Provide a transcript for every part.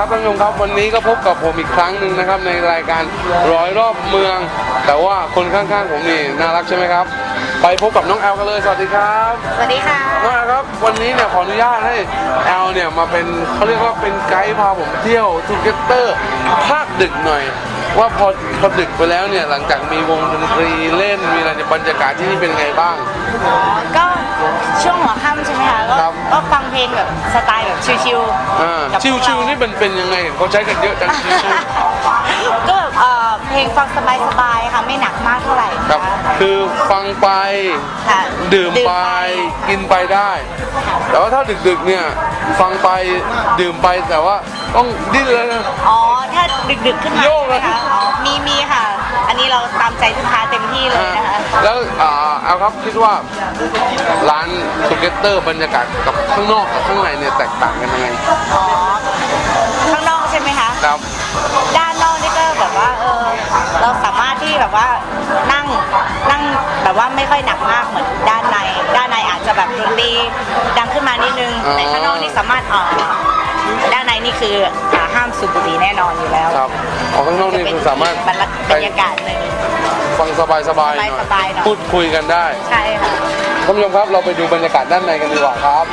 านผู้ชมครับวันนี้ก็พบกับผมอีกครั้งหนึ่งนะครับในรายการร้อยรอบเมือง แต่ว่าคนข้างๆผมนี่น่ารักใช่ไหมครับ ไปพบกับน้องแอลกันเลยสวัสดีครับสวัสดีค่ะน้องแอลครับวันนี้เนี่ยขออนุญาตให้แอลเนี่ยมาเป็นเขาเรียกว่าเป็นไกด์พาผมเที่ยวทูเกเตอร์ภาคดึกหน่อย ว่าพอพอดึกไปแล้วเนี่ยหลังจากมีวงดนตรีเล่นมีอะไรเนี่ยบรรยากาศที่นี่เป็นไงบ้าง ก็ช่วงหัวค่ำใช่ไหมคะก็ครับ ก็ฟังเพลงแบบสไตล์แบบชิวอ่ากับพวกเราชิวๆนี่เป็นเป็นยังไงเขาใช้กันเยอะจังชิวๆ ก็แบบเอ่อเพลงฟังสบายๆค่ะ ไม่หนักมากเท่าไหร่ครับนะะคือฟังไป ค่ะดื่มไปกินไปได้ แต่ว่าถ้าดึกๆเนี่ยฟังไปดื่มไปแต่ว่าต้องดิ้นแล้วนะ อ๋อ ถ้าดึกๆขึ้นมาโยกใช่ไหมเลยคะอ๋อมีมีค่ะ อันนี้เราตามใจลูกค้าเต็มที่เลยนะคะ แล้วอ่าเอาครับคิดว่าร้านสุเกตเตอร์บรรยากาศกับข้างนอกกับข้างในเนี่ยแตกต่างกันยังไงอ๋อ ข้างนอกใช่ไหมคะ ครับ ด้านนอกนี่ก็แบบว่าเออ เราสามารถที่แบบว่านั่งนั่งแบบว่าไม่ค่อยหนักมากเหมือนด้านใน ด้านในอาจจะแบบดนตรีดังขึ้นมานิดนึงอ่าแต่ข้างนอกนี่สามารถเออด้านในนี่คืออ่าห้ามสูบบุหรี่แน่นอนอยู่แล้วครับออกข้างนอกนี่คือสามารถบรรยากบรรยากาศหนึ่งฟังสบายๆหน่อยสบายๆหน่อยพูดคุยกันได้ ใช่ค่ะท่านผู้ชมครับเราไปดูบรรยากาศด้านในกันดีกว่าครับ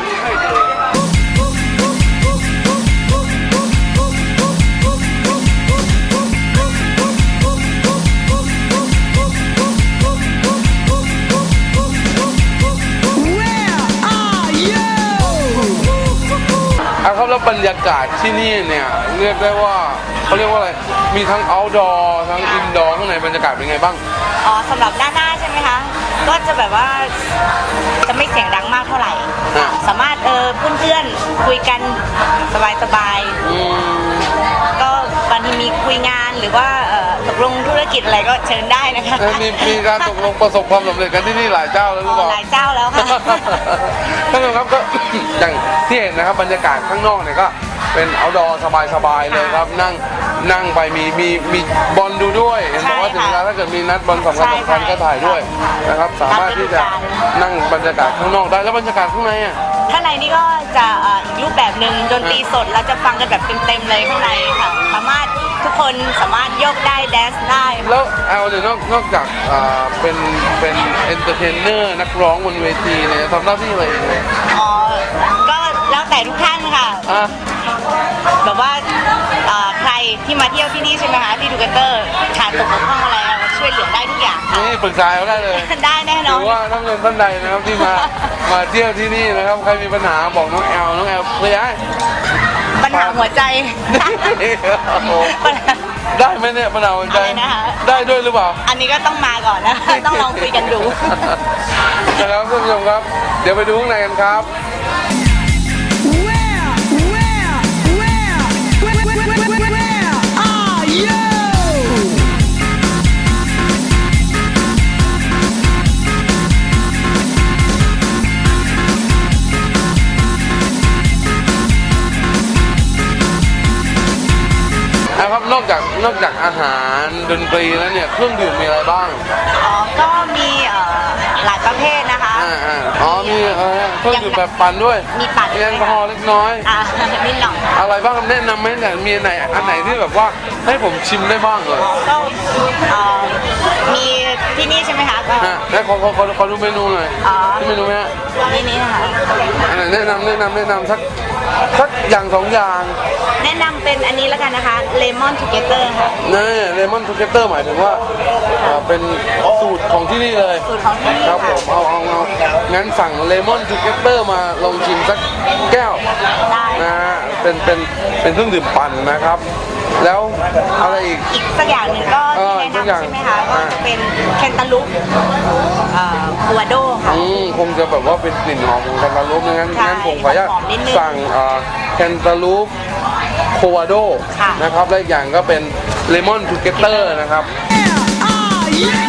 อะครับแล้วบรรยากาศที่นี่เนี่ยเรียกได้ว่าเขาเรียกว่าอะไร มีทั้ง outdoor ทั้ง indoor ข้างในบรรยากาศเป็นไงบ้าง อ๋อสำหรับด้านหน้าใช่ไหมคะ ก็จะแบบว่าจะไม่เสียงดังมากเท่าไหร่ อะ สามารถเออเพื่อนๆคุยกันสบายๆ อืมก็บางทีมี คุยงานหรือว่าเอ่อตกลงธุรกิจอะไรก็เชิญได้นะคะเอ้ยมีมีการตกลงประสบความสำเร็จกันที่นี่หลายเจ้าแล้วหรือเปล่า หลายเจ้าแล้วค่ะ ท่านผู้ชมครับก็ อย่างที่เห็นนะครับบรรยากาศข้างนอกเนี่ยก็เป็น outdoor สบายๆเลยครับนั่งนั่งไปมีมีมีบอลดูด้วยเห็นบอกว่าใช่ถึงค่ะเวลาถ้าเกิดมีนัดบอลสำคัญใช่สำคัญใช่ก็ถ่ายด้วยนะครับสามารถที่จะตามฤดูกาลนั่งบรรยากาศข้างนอกได้แล้วบรรยากาศข้างในอะ ข้างในนี่ก็จะเอ่ออีกรูปแบบหนึ่งดนตรีสดเราจะฟังกันแบบเต็มๆเลยข้างในค่ะ สามารถ ทุกคนสามารถโยกได้แดนซ์ได้แล้วแอลเนี่ยนอกนอกจากอ่าเป็นเป็นเอนเตอร์เทนเนอร์นักร้องบนเวทีเนี่ยทำหน้าที่อะไรอีกไหมอ๋อก็แล้วแต่ทุกท่านค่ะ อะ แบบว่าเอ่อใครที่มาเที่ยวที่นี่ใช่ไหมคะที่ดูกันเตอร์ขาดตกบกพร่องอะไรเราช่วยเหลือได้ทุกอย่างค่ะ นี่ปรึกษาเขาได้เลย ได้แน่นหอรืน อว่าท่านผู้ชมท่านใดนะครับที่มา มาเที่ยวที่นี่นะครับ ใครมีปัญหาบอกน้องแอลน้องแอลเคลียร์ให้ ปัญหาหัวใจโอ้โหปัญหา ได้ไหมเนี่ยปัญหาหัวใจอะไรนะคะ ได้ด้วยหรือเปล่า อันนี้ก็ต้องมาก่อนนะต้องลองคุยกันดู นะครับท่านผู้ชมครับ เดี๋ยวไปดูข้างในกันครับ อกจากนอกจากอาหารดนตรีแล้วเนี่ยเครื่องดื่มมีอะไรบ้าง อ๋อ ก็มีเอ่อหลายประเภทนะคะ อ่าอ่าอ๋อมีเออเครื่องดื่มแบบปั่นด้วยมีปั่นมีแอลกอฮอล์เล็กน้อย อ่านิดหน่อยอะไรบ้างแนะนำไหมเนี่ยมีอันไหนอันไหนที่แบบว่าให้ผมชิมได้บ้างเลย ก็เอ่อมี ที่นี่ใช่ไหมคะก็ฮะแล้วขอขอขอขอดูเมนูหน่อยอ๋อที่เมนูไหมฮะนี่นี่นะคะอันไหนแนะนำแนะนำแนะนำสักสักอย่างสองอย่างแนะนำเป็นอันนี้แล้วกันนะคะ Lemon Together ค่ะ นี่เลมอนทูเกเตอร์หมายถึงว่าเอ่อเป็นสูตรของที่นี่เลยสูตรของที่นี่ครับผค่ะ มเอาเอาเอางั้นสั่งเลมอนทูเกเตอร์มาลองชิมสักแก้วได้นะฮะเป็นเป็นเป็นเครื่องดื่มปั่นนะครับ แล้วอะไรอีก อีกสักอย่างหนึ่งก็เออที่สักแนะอย่างนำใช่ไหมคะก็อ่า จะเป็นแคนตาลูปเอ่อคัวโดค่ะ อืมคงจะแบบว่าเป็นกลิ่นหอมของแคนตาลูปงั้นใช่งั้นผมขออนุญาตหอมนิดนึงสั่งแคนตาลูปโควาโดค่ะ นะครับและอีกอย่างก็เป็นเลมอนทูเกเตอร์นะครับ Where are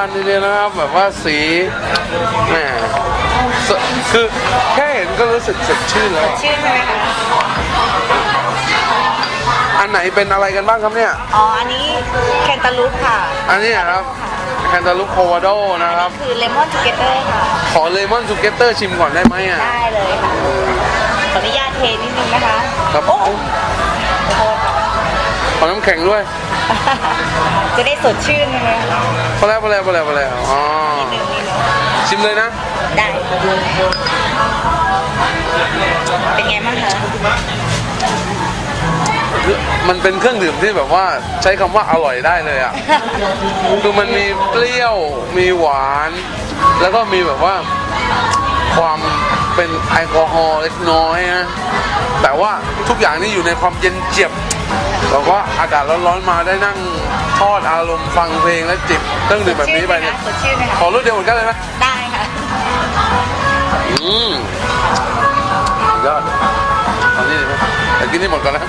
าน่าทานทีเดียวนะครับแบบว่าสีแหมสคือแค่เห็นก็รู้สึกสดชื่นแล้วชื่อใช่ไหมคะ อันไหนเป็นอะไรกันบ้างครับเนี่ย อ๋อ อันนี้แคนตาลูปค่ะ อันนี้ครับแคนตาลูปโควาโดนะครับ คือเลมอนทูเกเตอร์ค่ะ ขอเลมอนซูเกเตอร์ชิมก่อนได้ไหมอะ ได้เลยค่ะ ขออนุญาตเทนิดนึงนะคะ ครับ โอ้โห ขอน้ำแข็งด้วยจะได้สดชื่นใช่ไหมคะพอแล้วพอแล้วพอแล้วพอแล้วอ๋อนิดนึงนิดนึงชิมเลยนะ ได้ เป็นไงบ้างคะมันเป็นเครื่องดื่มที่แบบว่าใช้คำว่าอร่อยได้เลยอะ คือมันมีเปรี้ยว มีหวาน แล้วก็มีแบบว่าความเป็นแอลกอฮอล์เล็กน้อยนะ แต่ว่าทุกอย่างนี่อยู่ในความเย็นเจียบ แล้วก็อากาศร้อนๆมาได้นั่งทอดอารมณ์ฟังเพลงและจิบเครื่องดื่มแบบนี้ไปเนี่ยสดชื่นไหมขคะอรุ่นเดียวหมดกันเลยไหมได้ค่ะอืมสุดยอดเอานี่ดีไหมแต่กินนี่หมดก่อนนะ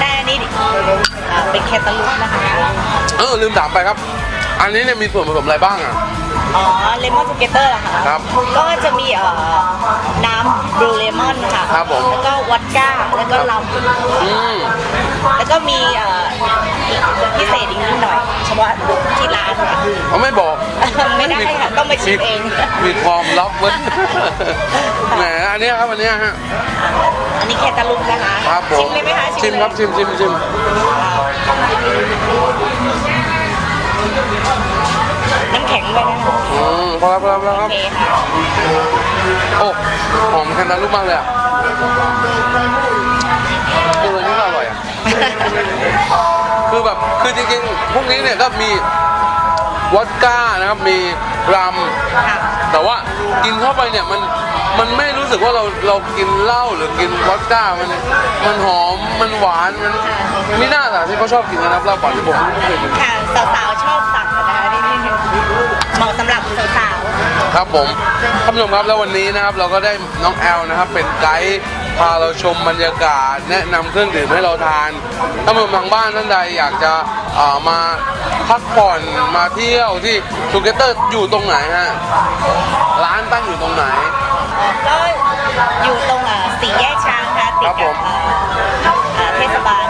ได้อันนี้ดิเป็นแคตตาลูปนะคะเออลืมถามไปครับ อันนี้เนี่ยมีส่วนผสมอะไรบ้างอะ อ๋อเลมอนทูเกเตอร์เหรอคะครับก็จะมีเอ่อน้ำบลูเลมอนค่ะครับผม แล้วก็วอดก้าแล้วก็ลัมอืมแล้วก็มีเอ่ออีกพิเศษอีกนิดหน่อยเฉพาะที่ร้านค่ะ เขาไม่บอกไม่ได้ค่ะต้องมาชิมเอง มีความลับเว้ยแหมอันเนี้ยครับอันเนี้ยฮะอันนี้แคตตาลูปนะคะครับผมชิมเลยไหมคะชิมเลยครับชิมชิมชิม น้ำแข็งเลยนะคะอืมพอแล้วพอแล้วพอแล้วคโอรับเคค่ะ โอ้หอมแคนตาลูปมากเลยอะเออนี่ก็อร่อยอะ คือแบบคือจริงๆพวกนี้เนี่ยก็มีวอดก้านะครับมีรัม ค่ะแต่ว่ากินเข้าไปเนี่ยมันมันไม่รู้สึกว่าเราเรากินเหล้าหรือกินวอดก้ามันมันหอมมันหวานมันมีหน้าแต่ที่เขาชอบกินนะครับเหล้าป่าที่ผมไม่เคยกิน ค่ะสาวๆชอบสั่งกันนะคะนี่นี่ เหมาะสำหรับสาวครับผมท่านผู้ชมครับแล้ววันนี้นะครับเราก็ได้น้องแอลนะครับเป็นไกด์พาเราชมบรรยากาศ แนะนำเครื่องดื่มให้เราทานท่านผู้ชมทางบ้านท่านใดอยากจะเอ่อมาพักผ่อนมาเที่ยวที่ทูเกเตอร์อยู่ตรงไหนฮะร้านตั้งอยู่ตรงไหน ๆก็อยู่ตรงอ่าสี่แยกช้างค่ะติดครับผกับมอ่าอ่าเทศบาลค่ะ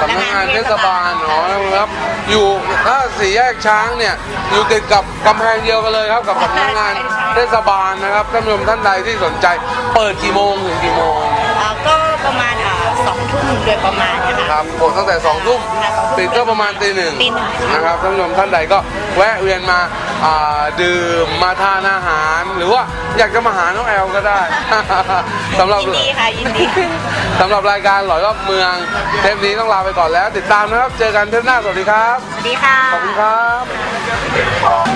สำนักงานเทศบาลอ๋อนะครับ อยู่ถ้าสี่แยกช้างเนี่ยอยู่ติดกับกำแพงเดียวกันเลยครับกับสำนักงานเทศบาลนะครับท่านผู้ชมท่านใดที่สนใจ เปิดกี่โมงถึงกี่โมงอ่าก็ประมาณอ่าสองทุ่มโดยประมาณนะคะ ครับโดตั้งแต่สองทุ่มปิดก็ประมาณตีหนึ่งตีหนึ่ง นะครับท่านผู้ชมท่านใดก็แวะเวียนมา อ่าดื่มมาทานอาหาร หรือว่าอยากจะมาหาน้องแอลก็ได้ สำหรับ ยินดีค่ะยินดี สำหรับรายการหลอยรอบเมือง เทปนี้ต้องลาไปก่อนแล้ว ติดตามนะครับ เจอกันเทปหน้า สวัสดีครับ สวัสดีค่ะ ขอบคุณครับ